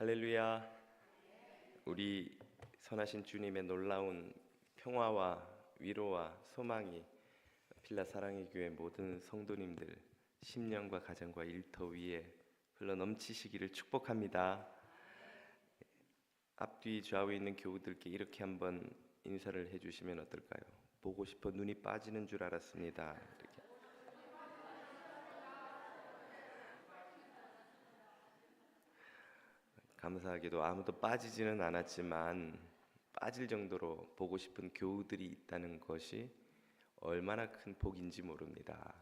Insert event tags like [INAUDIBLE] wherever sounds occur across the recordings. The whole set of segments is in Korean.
할렐루야. 우리 선하신 주님의 놀라운 평화와 위로와 소망이 필라 사랑의 교회 모든 성도님들 심령과 가정과 일터 위에 흘러 넘치시기를 축복합니다. 앞뒤 좌우에 있는 교우들께 이렇게 한번 인사를 해주시면 어떨까요? 보고 싶어 눈이 빠지는 줄 알았습니다. 이렇게. 감사하게도 아무도 빠지지는 않았지만 빠질 정도로 보고 싶은 교우들이 있다는 것이 얼마나 큰 복인지 모릅니다.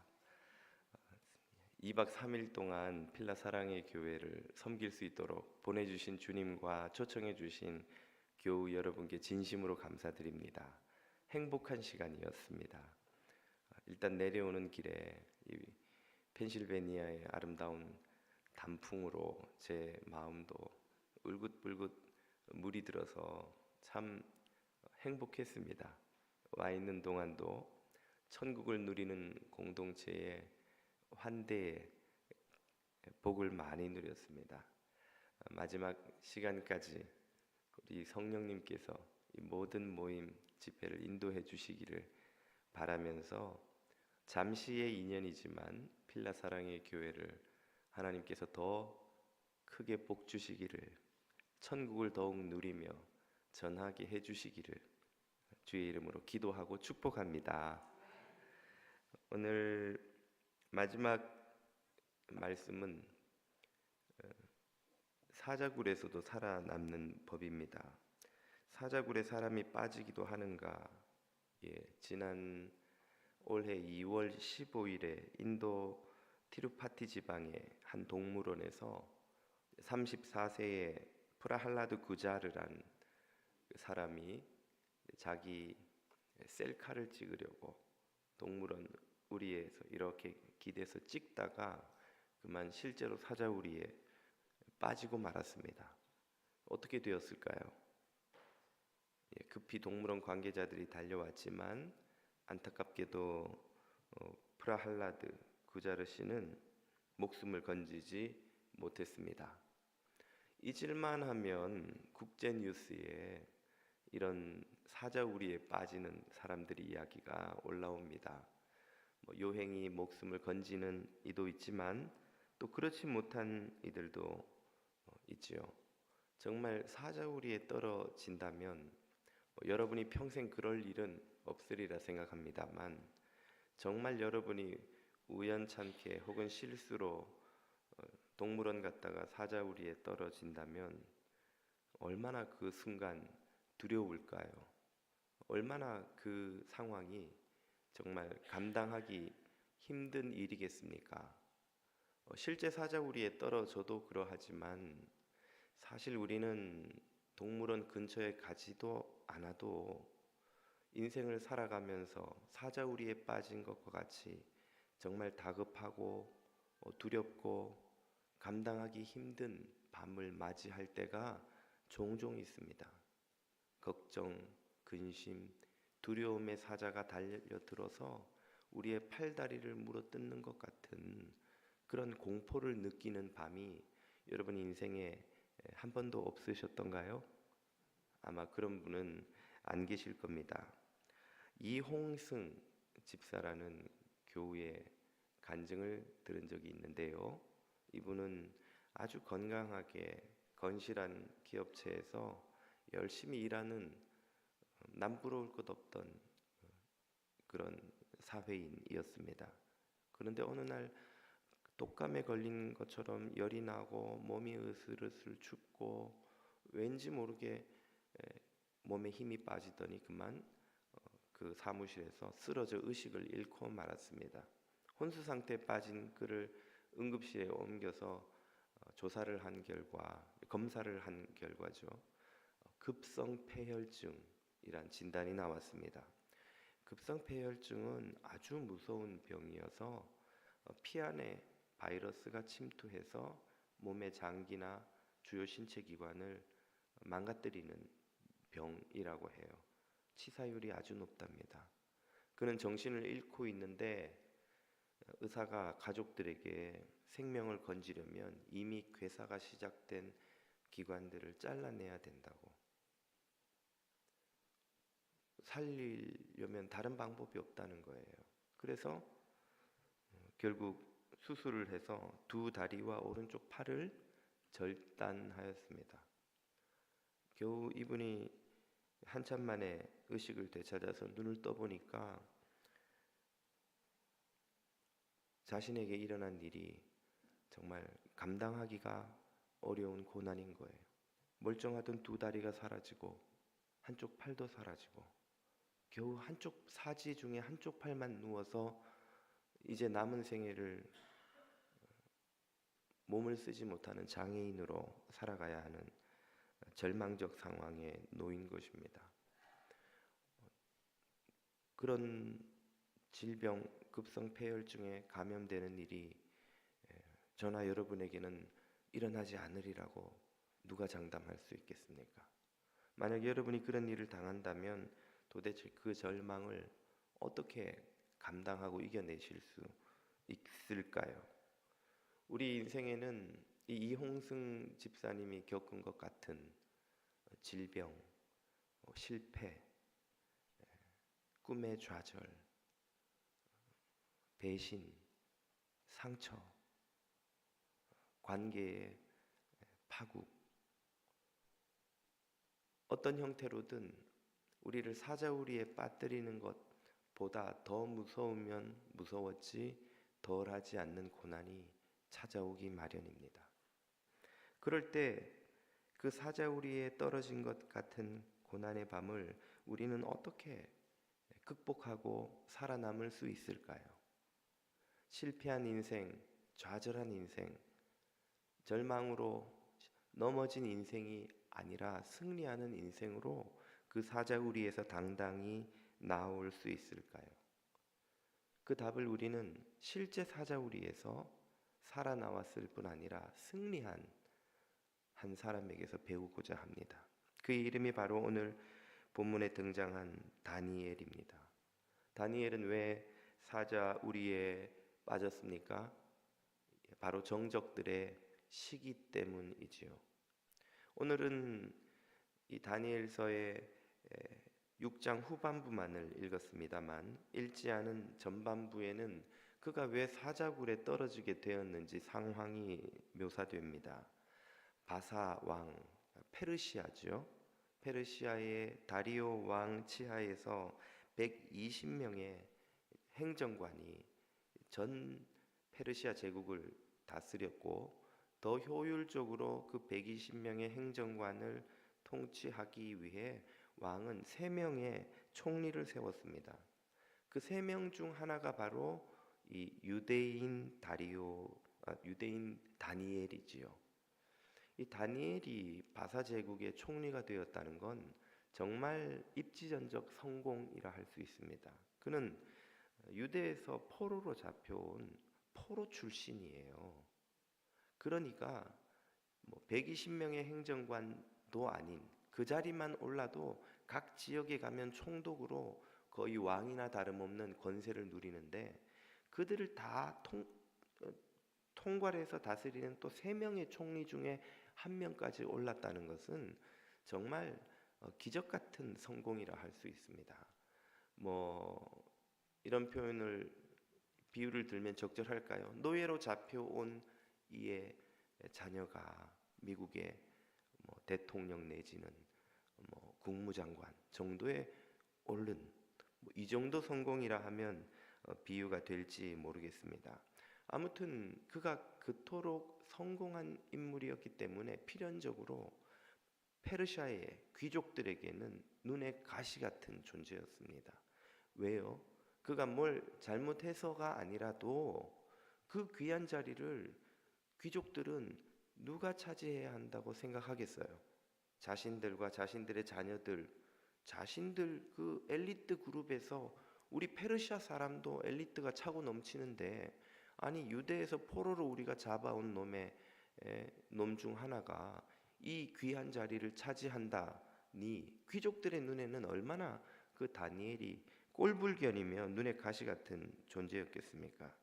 2박 3일 동안 필라 사랑의 교회를 섬길 수 있도록 보내주신 주님과 초청해 주신 교우 여러분께 진심으로 감사드립니다. 행복한 시간이었습니다. 일단 내려오는 길에 이 펜실베니아의 아름다운 단풍으로 제 마음도 울긋불긋 물이 들어서 참 행복했습니다. 와 있는 동안도 천국을 누리는 공동체의 환대의 복을 많이 누렸습니다. 마지막 시간까지 우리 성령님께서 이 모든 모임 집회를 인도해 주시기를 바라면서 잠시의 인연이지만 필라 사랑의 교회를 하나님께서 더 크게 복 주시기를 천국을 더욱 누리며 전하게 해 주시기를 주의 이름으로 기도하고 축복합니다. 오늘 마지막 말씀은 어, 사자굴에서도 살아남는 법입니다. 사자굴에 사람이 빠지기도 하는가? 예, 지난 올해 2월 15일에 인도 티루파티 지방의 한 동물원에서 34세의 프라할라드 구자르란 그 사람이 자기 셀카를 찍으려고 동물원 우리에서 이렇게 기대서 찍다가 그만 실제로 사자우리에 빠지고 말았습니다. 어떻게 되었을까요? 예, 급히 동물원 관계자들이 달려왔지만 안타깝게도 어, 프라할라드 구자르 씨는 목숨을 건지지 못했습니다. 잊을만 하면 국제 뉴스에 이런 사자우리에 빠지는 사람들의 이야기가 올라옵니다. 뭐 요행이 목숨을 건지는 이도 있지만 또 그렇지 못한 이들도 어, 있지요. 정말 사자우리에 떨어진다면 뭐 여러분이 평생 그럴 일은 없으리라 생각합니다만 정말 여러분이 우연찮게 혹은 실수로 어, 동물원 갔다가 사자우리에 떨어진다면 얼마나 그 순간 두려울까요? 얼마나 그 상황이 정말 감당하기 힘든 일이겠습니까? 어, 실제 사자우리에 떨어져도 그러하지만 사실 우리는 동물원 근처에 가지도 않아도 인생을 살아가면서 사자우리에 빠진 것과 같이 정말 다급하고 어, 두렵고 감당하기 힘든 밤을 맞이할 때가 종종 있습니다. 걱정, 근심, 두려움의 사자가 달려들어서 우리의 팔다리를 물어뜯는 것 같은 그런 공포를 느끼는 밤이 여러분 인생에 한 번도 없으셨던가요? 아마 그런 분은 안 계실 겁니다. 이홍승 집사라는 교우의 간증을 들은 적이 있는데요. 이분은 아주 건강하게 건실한 기업체에서 열심히 일하는 남부러울 것 없던 그런 사회인이었습니다. 그런데 어느 날 독감에 걸린 것처럼 열이 나고 몸이 으슬으슬 춥고 왠지 모르게 몸에 힘이 빠지더니 그만 어, 그 사무실에서 쓰러져 의식을 잃고 말았습니다. 혼수 상태에 빠진 그를 응급실에 옮겨서 어, 조사를 한 결과 검사를 한 결과죠. 어, 급성 폐혈증이란 진단이 나왔습니다. 급성 폐혈증은 아주 무서운 병이어서 피 안에 바이러스가 침투해서 몸의 장기나 주요 신체 기관을 망가뜨리는 병이라고 해요. 치사율이 아주 높답니다. 그는 정신을 잃고 있는데 의사가 가족들에게 생명을 건지려면 이미 괴사가 시작된 기관들을 잘라내야 된다고. 살리려면 다른 방법이 없다는 거예요. 그래서 어, 결국 수술을 해서 두 다리와 오른쪽 팔을 절단하였습니다. 겨우 이분이 한참 만에 의식을 되찾아서 눈을 떠보니까 자신에게 일어난 일이 정말 감당하기가 어려운 고난인 거예요. 멀쩡하던 두 다리가 사라지고 한쪽 팔도 사라지고 겨우 한쪽 사지 중에 한쪽 팔만 누워서 이제 남은 생애를 몸을 쓰지 못하는 장애인으로 살아가야 하는 절망적 상황에 놓인 것입니다. 그런 질병, 급성 폐혈증에 감염되는 일이 예, 저나 여러분에게는 일어나지 않으리라고 누가 장담할 수 있겠습니까? 만약 여러분이 그런 일을 당한다면 도대체 그 절망을 어떻게 감당하고 이겨내실 수 있을까요? 우리 인생에는 이 이홍승 집사님이 겪은 것 같은 질병, 어, 실패, 예, 꿈의 좌절, 배신, 상처, 관계의 파국, 어떤 형태로든 우리를 사자우리에 빠뜨리는 것보다 더 무서우면 무서웠지 덜하지 않는 고난이 찾아오기 마련입니다. 그럴 때 그 사자우리에 떨어진 것 같은 고난의 밤을 우리는 어떻게 극복하고 살아남을 수 있을까요? 실패한 인생, 좌절한 인생, 절망으로 넘어진 인생이 아니라 승리하는 인생으로 그 사자우리에서 당당히 나올 수 있을까요? 그 답을 우리는 실제 사자우리에서 살아나왔을 뿐 아니라 승리한 한 사람에게서 배우고자 합니다. 그의 이름이 바로 오늘 본문에 등장한 다니엘입니다. 다니엘은 왜 사자 우리에 빠졌습니까? 바로 정적들의 시기 때문이지요. 오늘은 이 다니엘서의 6장 후반부만을 읽었습니다만 읽지 않은 전반부에는 그가 왜 사자굴에 떨어지게 되었는지 상황이 묘사됩니다. 바사 왕 페르시아죠. 페르시아의 다리오 왕 치하에서 120명의 행정관이 전 페르시아 제국을 다스렸고 더 효율적으로 그 120명의 행정관을 통치하기 위해 왕은 세 명의 총리를 세웠습니다. 그세명중 하나가 바로 이 유대인 다리오 아, 유대인 다니엘이지요. 이 다니엘이 바사 제국의 총리가 되었다는 건 정말 입지전적 성공이라 할 수 있습니다. 그는 유대에서 포로로 잡혀온 포로 출신이에요. 그러니까 뭐 120명의 행정관도 아닌 그 자리만 올라도 각 지역에 가면 총독으로 거의 왕이나 다름없는 권세를 누리는데 그들을 다 통, 어, 통괄해서 다스리는 또 세 명의 총리 중에 한 명까지 올랐다는 것은 정말 어, 기적 같은 성공이라 할 수 있습니다. 뭐 이런 표현을 비유를 들면 적절할까요? 노예로 잡혀온 이의 자녀가 미국의 뭐 대통령 내지는 뭐 국무장관 정도의 오른 뭐 이 정도 성공이라 하면 어, 비유가 될지 모르겠습니다. 아무튼 그가 그토록 성공한 인물이었기 때문에 필연적으로 페르시아의 귀족들에게는 눈에 가시 같은 존재였습니다. 왜요? 그가 뭘 잘못해서가 아니라도 그 귀한 자리를 귀족들은 누가 차지해야 한다고 생각하겠어요? 자신들과 자신들의 자녀들, 자신들 그 엘리트 그룹에서 우리 페르시아 사람도 엘리트가 차고 넘치는데 아니 유대에서 포로로 우리가 잡아온 놈의 놈 중 하나가 이 귀한 자리를 차지한다니 귀족들의 눈에는 얼마나 그 다니엘이 꼴불견이며 눈에 가시 같은 존재였겠습니까?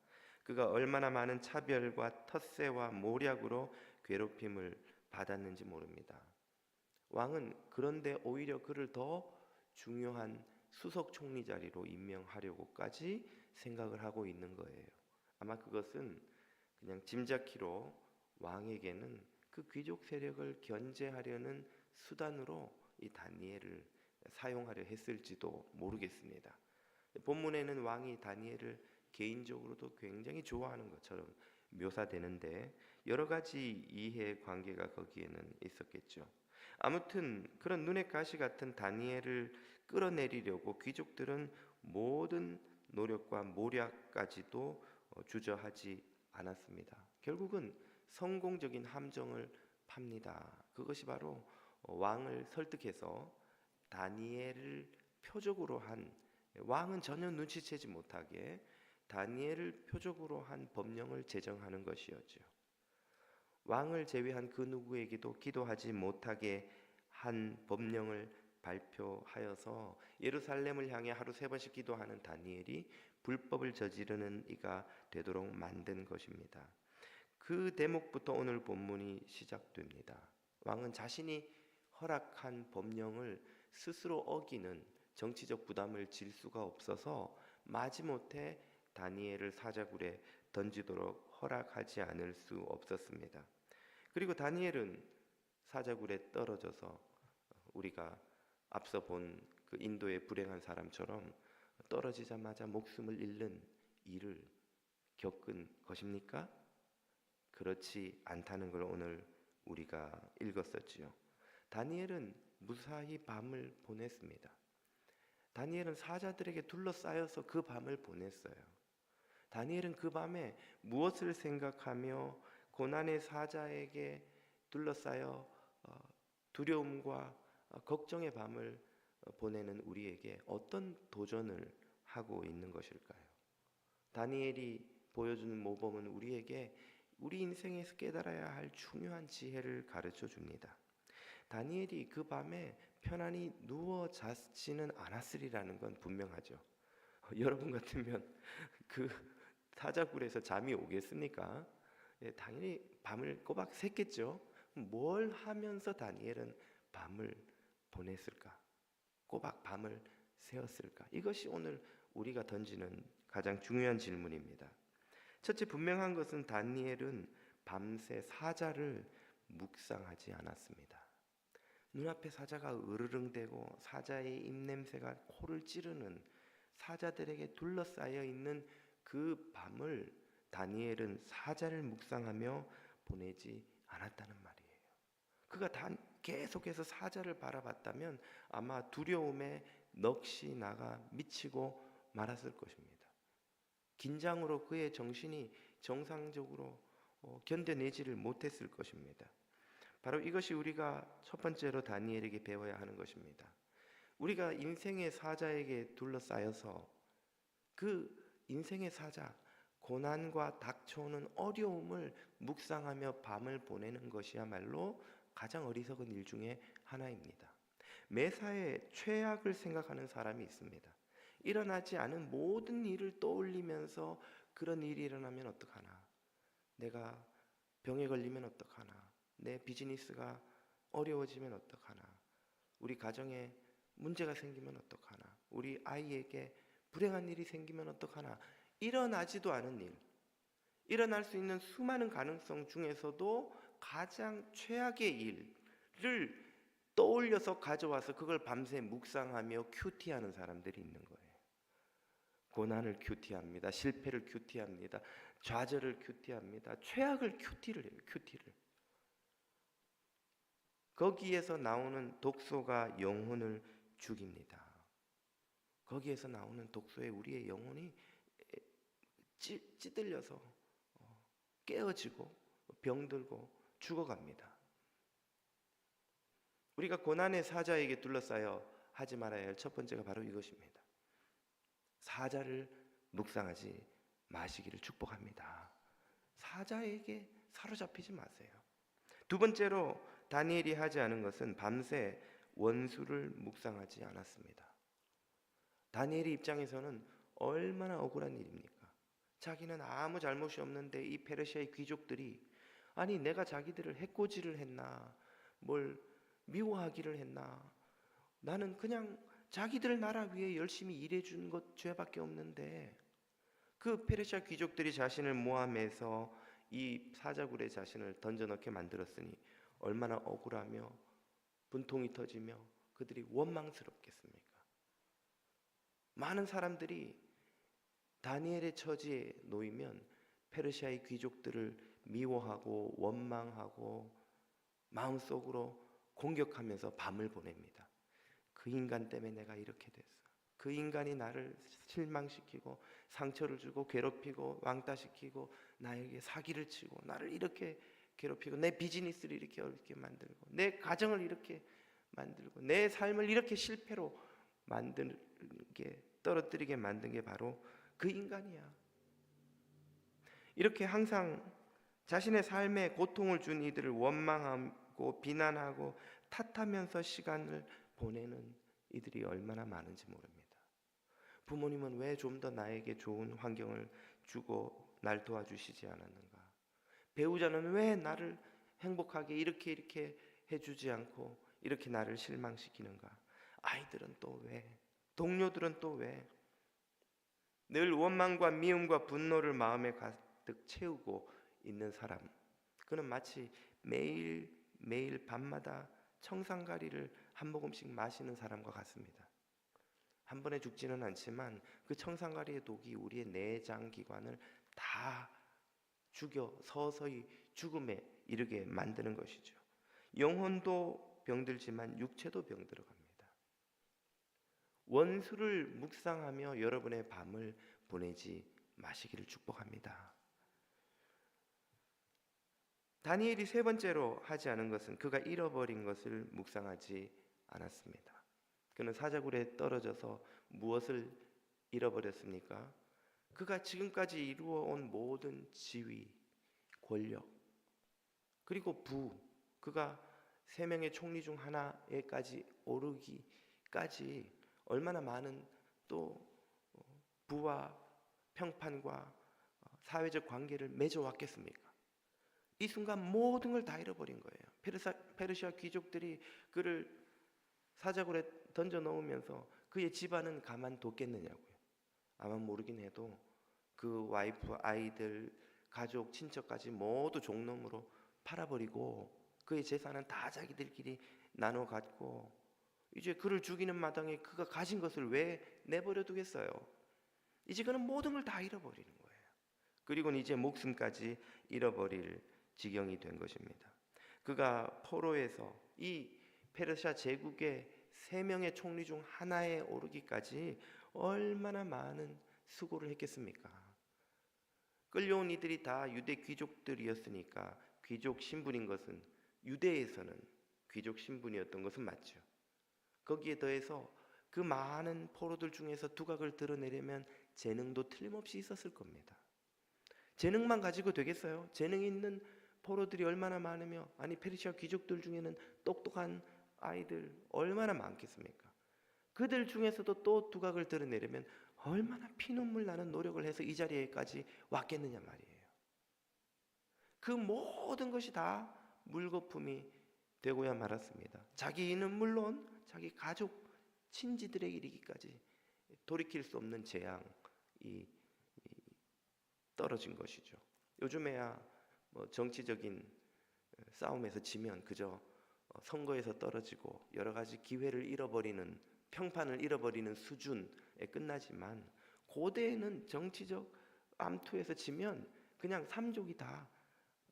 그가 얼마나 많은 차별과 텃세와 모략으로 괴롭힘을 받았는지 모릅니다. 왕은 그런데 오히려 그를 더 중요한 수석 총리 자리로 임명하려고까지 생각을 하고 있는 거예요. 아마 그것은 그냥 짐작키로 왕에게는 그 귀족 세력을 견제하려는 수단으로 이 다니엘을 사용하려 했을지도 모르겠습니다. 본문에는 왕이 다니엘을 개인적으로도 굉장히 좋아하는 것처럼 묘사되는데 여러 가지 이해 관계가 거기에는 있었겠죠. 아무튼 그런 눈의 가시 같은 다니엘을 끌어내리려고 귀족들은 모든 노력과 모략까지도 어, 주저하지 않았습니다. 결국은 성공적인 함정을 팝니다. 그것이 바로 어, 왕을 설득해서 다니엘을 표적으로 한 왕은 전혀 눈치채지 못하게 다니엘을 표적으로 한 법령을 제정하는 것이었죠. 왕을 제외한 그 누구에게도 기도하지 못하게 한 법령을 발표하여서 예루살렘을 향해 하루 세 번씩 기도하는 다니엘이 불법을 저지르는 이가 되도록 만든 것입니다. 그 대목부터 오늘 본문이 시작됩니다. 왕은 자신이 허락한 법령을 스스로 어기는 정치적 부담을 질 수가 없어서 마지못해 다니엘을 사자굴에 던지도록 허락하지 않을 수 없었습니다. 그리고 다니엘은 사자굴에 떨어져서 우리가 앞서 본 그 인도의 불행한 사람처럼 떨어지자마자 목숨을 잃는 일을 겪은 것입니까? 그렇지 않다는 걸 오늘 우리가 읽었었지요. 다니엘은 무사히 밤을 보냈습니다. 다니엘은 사자들에게 둘러싸여서 그 밤을 보냈어요. 다니엘은 그 밤에 무엇을 생각하며 고난의 사자에게 둘러싸여 어, 두려움과 어, 걱정의 밤을 어, 보내는 우리에게 어떤 도전을 하고 있는 것일까요? 다니엘이 보여주는 모범은 우리에게 우리 인생에서 깨달아야 할 중요한 지혜를 가르쳐 줍니다. 다니엘이 그 밤에 편안히 누워 자지는 않았으리라는 건 분명하죠. 어, 여러분 같으면 [LAUGHS] 그 사자굴에서 잠이 오겠습니까? 예, 당연히 밤을 꼬박 샜겠죠. 뭘 하면서 다니엘은 밤을 보냈을까? 꼬박 밤을 새었을까? 이것이 오늘 우리가 던지는 가장 중요한 질문입니다. 첫째 분명한 것은 다니엘은 밤새 사자를 묵상하지 않았습니다. 눈앞에 사자가 으르릉대고 사자의 입냄새가 코를 찌르는 사자들에게 둘러싸여 있는 그 밤을 다니엘은 사자를 묵상하며 보내지 않았다는 말이에요. 그가 단 계속해서 사자를 바라봤다면 아마 두려움에 넋이 나가 미치고 말았을 것입니다. 긴장으로 그의 정신이 정상적으로 어, 견뎌내지를 못했을 것입니다. 바로 이것이 우리가 첫 번째로 다니엘에게 배워야 하는 것입니다. 우리가 인생의 사자에게 둘러싸여서 그 인생의 사자, 고난과 닥쳐오는 어려움을 묵상하며 밤을 보내는 것이야말로 가장 어리석은 일 중에 하나입니다. 매사에 최악을 생각하는 사람이 있습니다. 일어나지 않은 모든 일을 떠올리면서 그런 일이 일어나면 어떡하나? 내가 병에 걸리면 어떡하나? 내 비즈니스가 어려워지면 어떡하나? 우리 가정에 문제가 생기면 어떡하나? 우리 아이에게 불행한 일이 생기면 어떡하나? 일어나지도 않은 일, 일어날 수 있는 수많은 가능성 중에서도 가장 최악의 일을 떠올려서 가져와서 그걸 밤새 묵상하며 큐티하는 사람들이 있는 거예요. 고난을 큐티합니다. 실패를 큐티합니다. 좌절을 큐티합니다. 최악을 큐티를 해요. 큐티를. 거기에서 나오는 독소가 영혼을 죽입니다. 거기에서 나오는 독소에 우리의 영혼이 찌, 찌들려서 어, 깨어지고 병들고 죽어갑니다. 우리가 고난의 사자에게 둘러싸여 하지 말아야 할 첫 번째가 바로 이것입니다. 사자를 묵상하지 마시기를 축복합니다. 사자에게 사로잡히지 마세요. 두 번째로 다니엘이 하지 않은 것은 밤새 원수를 묵상하지 않았습니다. 다니엘의 입장에서는 얼마나 억울한 일입니까? 자기는 아무 잘못이 없는데 이 페르시아의 귀족들이 아니 내가 자기들을 해코지를 했나 뭘 미워하기를 했나 나는 그냥 자기들 나라 위해 열심히 일해 준 것 죄밖에 없는데 그 페르시아 귀족들이 자신을 모함해서 이 사자굴에 자신을 던져넣게 만들었으니 얼마나 억울하며 분통이 터지며 그들이 원망스럽겠습니까? 많은 사람들이 다니엘의 처지에 놓이면 페르시아의 귀족들을 미워하고 원망하고 마음속으로 공격하면서 밤을 보냅니다. 그 인간 때문에 내가 이렇게 됐어. 그 인간이 나를 실망시키고 상처를 주고 괴롭히고 왕따시키고 나에게 사기를 치고 나를 이렇게 괴롭히고 내 비즈니스를 이렇게 어렵게 만들고 내 가정을 이렇게 만들고 내 삶을 이렇게 실패로 만들게 떨어뜨리게 만든 게 바로 그 인간이야. 이렇게 항상 자신의 삶에 고통을 준 이들을 원망하고 비난하고 탓하면서 시간을 보내는 이들이 얼마나 많은지 모릅니다. 부모님은 왜 좀 더 나에게 좋은 환경을 주고 날 도와주시지 않았는가? 배우자는 왜 나를 행복하게 이렇게 이렇게 해주지 않고 이렇게 나를 실망시키는가? 아이들은 또 왜? 동료들은 또 왜? 늘 원망과 미움과 분노를 마음에 가득 채우고 있는 사람. 그는 마치 매일 매일 밤마다 청산가리를 한 모금씩 마시는 사람과 같습니다. 한 번에 죽지는 않지만 그 청산가리의 독이 우리의 내장 기관을 다 죽여 서서히 죽음에 이르게 만드는 것이죠. 영혼도 병들지만 육체도 병들어 갑니다. 원수를 묵상하며 여러분의 밤을 보내지 마시기를 축복합니다. 다니엘이 세 번째로 하지 않은 것은 그가 잃어버린 것을 묵상하지 않았습니다. 그는 사자굴에 떨어져서 무엇을 잃어버렸습니까? 그가 지금까지 이루어온 모든 지위, 권력, 그리고 부, 그가 세 명의 총리 중 하나에까지 오르기까지 얼마나 많은 또 어, 부와 평판과 어, 사회적 관계를 맺어왔겠습니까? 이 순간 모든 걸 다 잃어버린 거예요. 페르사, 페르시아 귀족들이 그를 사자굴에 던져 넣으면서 그의 집안은 가만 뒀겠느냐고요. 아마 모르긴 해도 그 와이프, 아이들, 가족, 친척까지 모두 종놈으로 팔아버리고 그의 재산은 다 자기들끼리 나눠 갖고 이제 그를 죽이는 마당에 그가 가진 것을 왜 내버려 두겠어요? 이제 그는 모든 걸 다 잃어버리는 거예요. 그리고는 이제 목숨까지 잃어버릴 지경이 된 것입니다. 그가 포로에서 이 페르시아 제국의 세 명의 총리 중 하나에 오르기까지 얼마나 많은 수고를 했겠습니까? 끌려온 이들이 다 유대 귀족들이었으니까 귀족 신분인 것은 유대에서는 귀족 신분이었던 것은 맞죠. 거기에 더해서 그 많은 포로들 중에서 두각을 드러내려면 재능도 틀림없이 있었을 겁니다. 재능만 가지고 되겠어요? 재능 있는 포로들이 얼마나 많으며 아니 페르시아 귀족들 중에는 똑똑한 아이들 얼마나 많겠습니까? 그들 중에서도 또 두각을 드러내려면 얼마나 피눈물 나는 노력을 해서 이 자리에까지 왔겠느냐 말이에요. 그 모든 것이 다 물거품이 되고야 말았습니다. 자기는 물론 자기 가족 친지들에게 이르기까지 돌이킬 수 없는 재앙이 이 떨어진 것이죠. 요즘에야 뭐 정치적인 싸움에서 지면 그저 어, 선거에서 떨어지고 여러 가지 기회를 잃어버리는 평판을 잃어버리는 수준에 끝나지만 고대에는 정치적 암투에서 지면 그냥 삼족이 다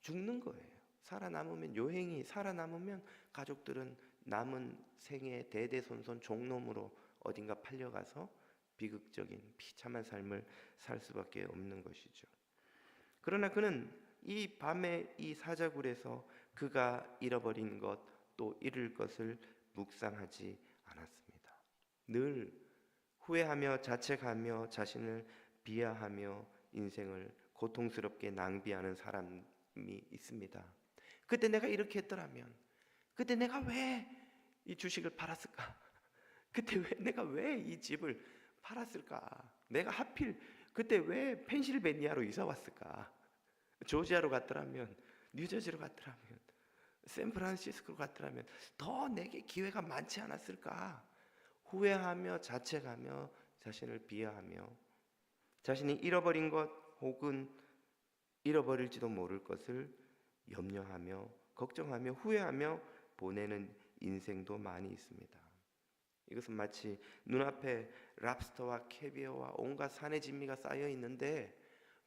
죽는 거예요. 살아남으면 요행이 살아남으면 가족들은 남은 생애 대대손손 종놈으로 어딘가 팔려가서 비극적인 비참한 삶을 살 수밖에 없는 것이죠. 그러나 그는 이 밤에 이 사자굴에서 그가 잃어버린 것 또 잃을 것을 묵상하지 않았습니다. 늘 후회하며 자책하며 자신을 비하하며 인생을 고통스럽게 낭비하는 사람이 있습니다. 그때 내가 이렇게 했더라면, 그때 내가 왜 이 주식을 팔았을까? [LAUGHS] 그때 왜 내가 왜 이 집을 팔았을까? 내가 하필 그때 왜 펜실베니아로 이사 왔을까? 조지아로 갔더라면 뉴저지로 갔더라면 샌프란시스코로 갔더라면 더 내게 기회가 많지 않았을까 후회하며 자책하며 자신을 비하하며 자신이 잃어버린 것 혹은 잃어버릴지도 모를 것을 염려하며 걱정하며 후회하며 보내는 인생도 많이 있습니다. 이것은 마치 눈앞에 랍스터와 캐비어와 온갖 산의 진미가 쌓여 있는데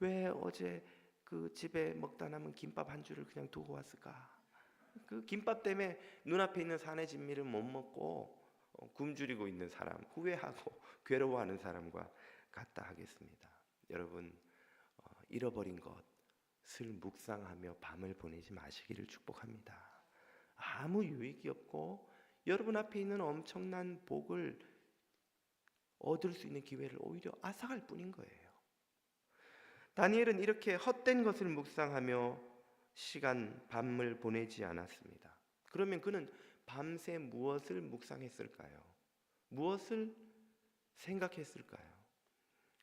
왜 어제 그 집에 먹다 남은 김밥 한 줄을 그냥 두고 왔을까? 그 김밥 때문에 눈앞에 있는 산의 진미를 못 먹고 어, 굶주리고 있는 사람, 후회하고 [LAUGHS] 괴로워하는 사람과 같다 하겠습니다. 여러분 어, 잃어버린 것을 묵상하며 밤을 보내지 마시기를 축복합니다. 아무 유익이 없고 여러분 앞에 있는 엄청난 복을 얻을 수 있는 기회를 오히려 앗아갈 뿐인 거예요. 다니엘은 이렇게 헛된 것을 묵상하며 시간 밤을 보내지 않았습니다. 그러면 그는 밤새 무엇을 묵상했을까요? 무엇을 생각했을까요?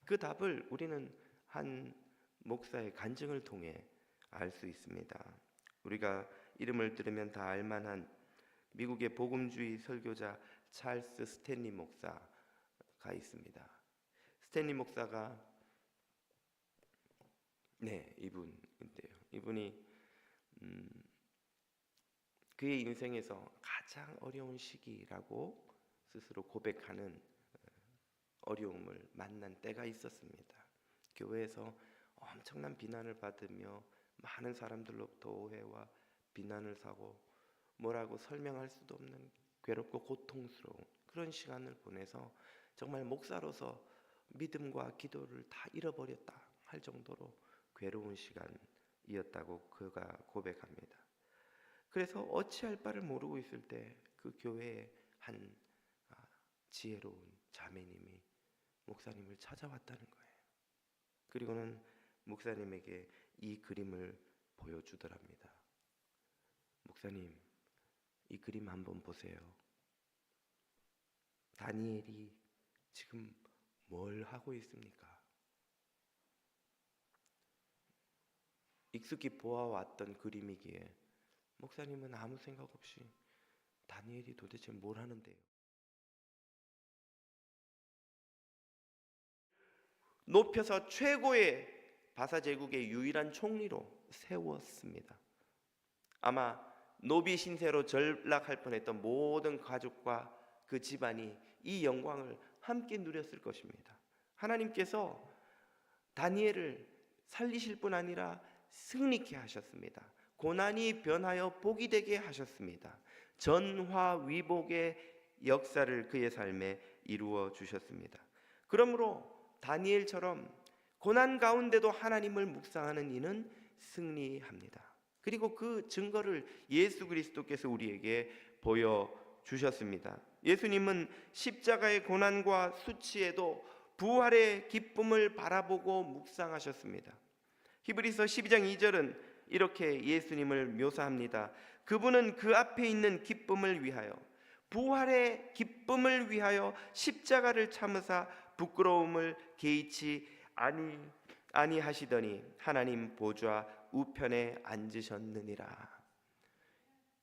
그 답을 우리는 한 목사의 간증을 통해 알 수 있습니다. 우리가 이름을 들으면 다 알만한 미국의 복음주의 설교자 찰스 스탠리 목사가 있습니다. 스탠리 목사가 네 이분인데요. 이분이 음, 그의 인생에서 가장 어려운 시기라고 스스로 고백하는 어, 어려움을 만난 때가 있었습니다. 교회에서 엄청난 비난을 받으며 많은 사람들로부터 오해와 비난을 사고 뭐라고 설명할 수도 없는 괴롭고 고통스러운 그런 시간을 보내서 정말 목사로서 믿음과 기도를 다 잃어버렸다 할 정도로 괴로운 시간이었다고 그가 고백합니다. 그래서 어찌할 바를 모르고 있을 때 그 교회에 한 아, 지혜로운 자매님이 목사님을 찾아왔다는 거예요. 그리고는 목사님에게 이 그림을 보여주더랍니다. 목사님, 이 그림 한번 보세요. 다니엘이 지금 뭘 하고 있습니까? 익숙히 보아왔던 그림이기에 목사님은 아무 생각 없이 다니엘이 도대체 뭘 하는데요? 높여서 최고의 바사 제국의 유일한 총리로 세웠습니다. 아마 노비 신세로 전락할 뻔했던 모든 가족과 그 집안이 이 영광을 함께 누렸을 것입니다. 하나님께서 다니엘을 살리실 뿐 아니라 승리케 하셨습니다. 고난이 변하여 복이 되게 하셨습니다. 전화위복의 역사를 그의 삶에 이루어 주셨습니다. 그러므로 다니엘처럼 고난 가운데도 하나님을 묵상하는 이는 승리합니다. 그리고 그 증거를 예수 그리스도께서 우리에게 보여 주셨습니다. 예수님은 십자가의 고난과 수치에도 부활의 기쁨을 바라보고 묵상하셨습니다. 히브리서 12장 2절은 이렇게 예수님을 묘사합니다. 그분은 그 앞에 있는 기쁨을 위하여 부활의 기쁨을 위하여 십자가를 참으사 부끄러움을 개의치 아니 아니하시더니 하나님 보좌 우편에 앉으셨느니라.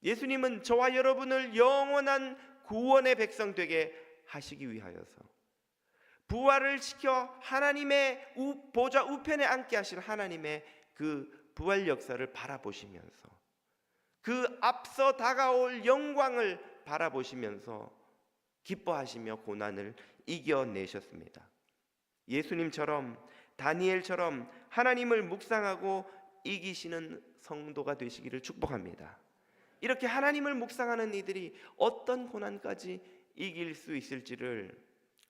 예수님은 저와 여러분을 영원한 구원의 백성 되게 하시기 위하여서 부활을 시켜 하나님의 우, 보좌 우편에 앉게 하신 하나님의 그 부활 역사를 바라보시면서 그 앞서 다가올 영광을 바라보시면서 기뻐하시며 고난을 이겨내셨습니다. 예수님처럼 다니엘처럼 하나님을 묵상하고 이기시는 성도가 되시기를 축복합니다. 이렇게 하나님을 묵상하는 이들이 어떤 고난까지 이길 수 있을지를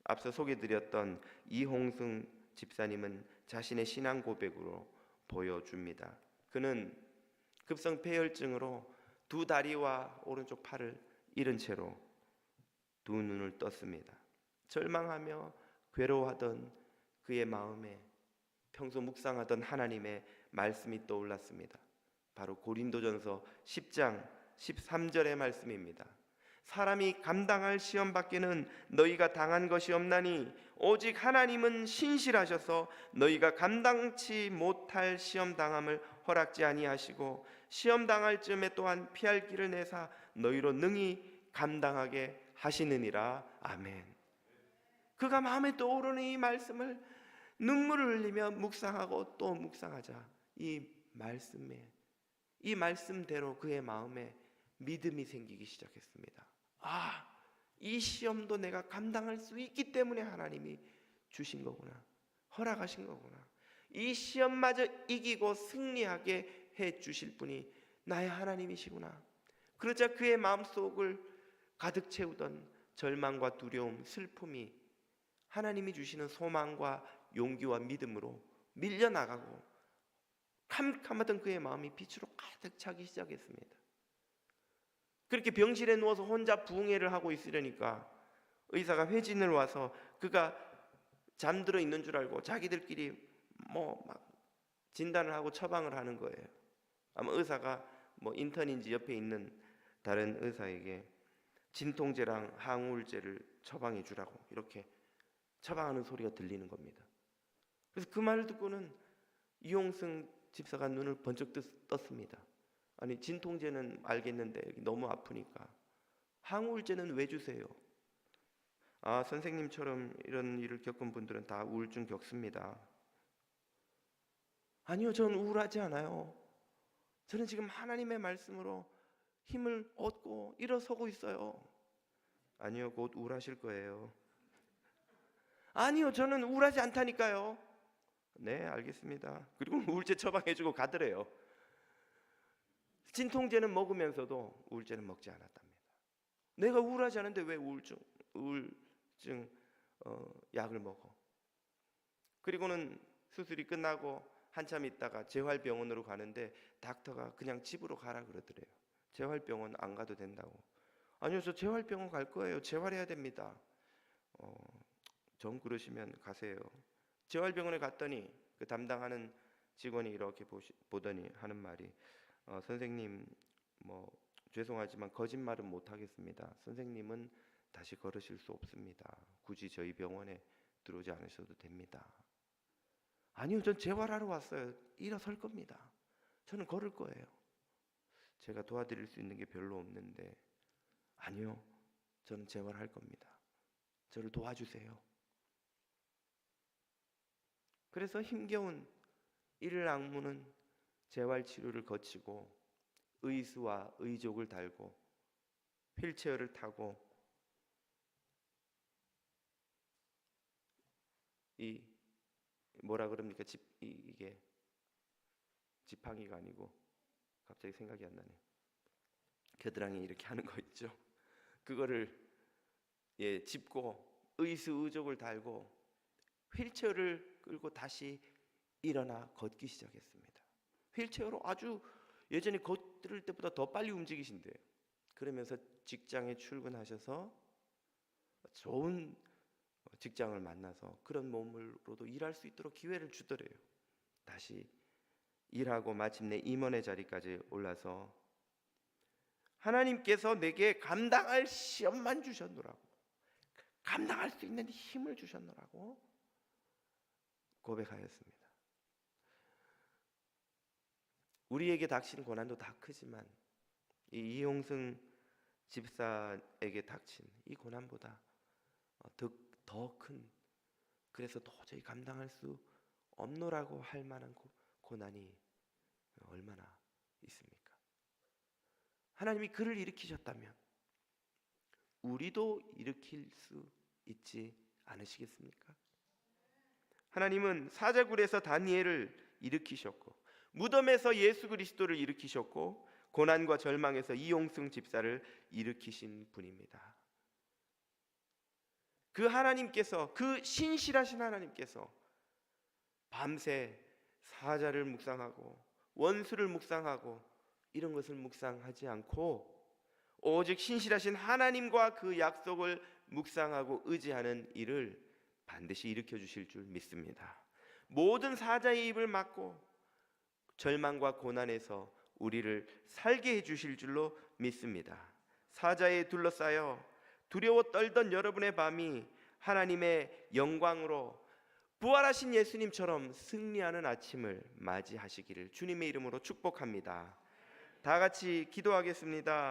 앞서 소개드렸던 이홍승 집사님은 자신의 신앙 고백으로 보여줍니다. 그는 급성 폐혈증으로 두 다리와 오른쪽 팔을 잃은 채로 두 눈을 떴습니다. 절망하며 괴로워하던 그의 마음에 평소 묵상하던 하나님의 말씀이 떠올랐습니다. 바로 고린도전서 10장 13절의 말씀입니다. 사람이 감당할 시험 밖에는 너희가 당한 것이 없나니 오직 하나님은 신실하셔서 너희가 감당치 못할 시험 당함을 허락지 아니하시고 시험 당할 쯤에 또한 피할 길을 내사 너희로 능히 감당하게 하시느니라 아멘. 그가 마음에 떠오르는 이 말씀을 눈물을 흘리며 묵상하고 또 묵상하자 이 말씀에 이 말씀대로 그의 마음에 믿음이 생기기 시작했습니다. 아, 이 시험도 내가 감당할 수 있기 때문에 하나님이 주신 거구나. 허락하신 거구나. 이 시험마저 이기고 승리하게 해 주실 분이 나의 하나님이시구나. 그러자 그의 마음속을 가득 채우던 절망과 두려움, 슬픔이 하나님이 주시는 소망과 용기와 믿음으로 밀려나가고 캄캄하던 그의 마음이 빛으로 가득 차기 시작했습니다. 그렇게 병실에 누워서 혼자 부흥회를 하고 있으려니까 의사가 회진을 와서 그가 잠들어 있는 줄 알고 자기들끼리 뭐 막 진단을 하고 처방을 하는 거예요. 아마 의사가 뭐 인턴인지 옆에 있는 다른 의사에게 진통제랑 항우울제를 처방해 주라고 이렇게 처방하는 소리가 들리는 겁니다. 그래서 그 말을 듣고는 이용승 집사가 눈을 번쩍 떴- 떴습니다. 아니 진통제는 알겠는데 너무 아프니까 항우울제는 왜 주세요? 아 선생님처럼 이런 일을 겪은 분들은 다 우울증 겪습니다. 아니요, 저는 우울하지 않아요. 저는 지금 하나님의 말씀으로 힘을 얻고 일어서고 있어요. 아니요, 곧 우울하실 거예요. 아니요, 저는 우울하지 않다니까요. 네, 알겠습니다. 그리고 우울제 처방해주고 가더래요. 진통제는 먹으면서도 우울제는 먹지 않았답니다. 내가 우울하지 않은데 왜 우울증 우울증 어, 약을 먹어? 그리고는 수술이 끝나고 한참 있다가 재활병원으로 가는데 닥터가 그냥 집으로 가라 그러더래요. 재활병원 안 가도 된다고. 아니요, 저 재활병원 갈 거예요. 재활해야 됩니다. 어, 정 그러시면 가세요. 재활병원에 갔더니 그 담당하는 직원이 이렇게 보시, 보더니 하는 말이 어, 선생님 뭐 죄송하지만 거짓말은 못 하겠습니다. 선생님은 다시 걸으실 수 없습니다. 굳이 저희 병원에 들어오지 않으셔도 됩니다. 아니요, 전 재활하러 왔어요. 일어설 겁니다. 저는 걸을 거예요. 제가 도와드릴 수 있는 게 별로 없는데 아니요, 저는 재활할 겁니다. 저를 도와주세요. 그래서 힘겨운 이를 악무는 재활 치료를 거치고 의수와 의족을 달고 휠체어를 타고 이 뭐라 그럽니까? 집 이, 이게 지팡이가 아니고 갑자기 생각이 안 나네요. 겨드랑이 이렇게 하는 거 있죠. 그거를 예 짚고 의수 의족을 달고 휠체어를 끌고 다시 일어나 걷기 시작했습니다. 휠체어로 아주 예전에 걷을 때보다 더 빨리 움직이신대요. 그러면서 직장에 출근하셔서 좋은 직장을 만나서 그런 몸으로도 일할 수 있도록 기회를 주더래요. 다시 일하고 마침내 임원의 자리까지 올라서 하나님께서 내게 감당할 시험만 주셨노라고 감당할 수 있는 힘을 주셨노라고 고백하였습니다. 우리에게 닥친 고난도 다 크지만 이 이용승 집사에게 닥친 이 고난보다 더 큰 그래서 도저히 감당할 수 없노라고 할 만한 고, 고난이 얼마나 있습니까? 하나님이 그를 일으키셨다면 우리도 일으킬 수 있지 않으시겠습니까? 하나님은 사자굴에서 다니엘을 일으키셨고 무덤에서 예수 그리스도를 일으키셨고 고난과 절망에서 이용승 집사를 일으키신 분입니다. 그 하나님께서 그 신실하신 하나님께서 밤새 사자를 묵상하고 원수를 묵상하고 이런 것을 묵상하지 않고 오직 신실하신 하나님과 그 약속을 묵상하고 의지하는 일을 반드시 일으켜 주실 줄 믿습니다. 모든 사자의 입을 막고 절망과 고난에서 우리를 살게 해 주실 줄로 믿습니다. 사자에 둘러싸여 두려워 떨던 여러분의 밤이 하나님의 영광으로 부활하신 예수님처럼 승리하는 아침을 맞이하시기를 주님의 이름으로 축복합니다. 다 같이 기도하겠습니다.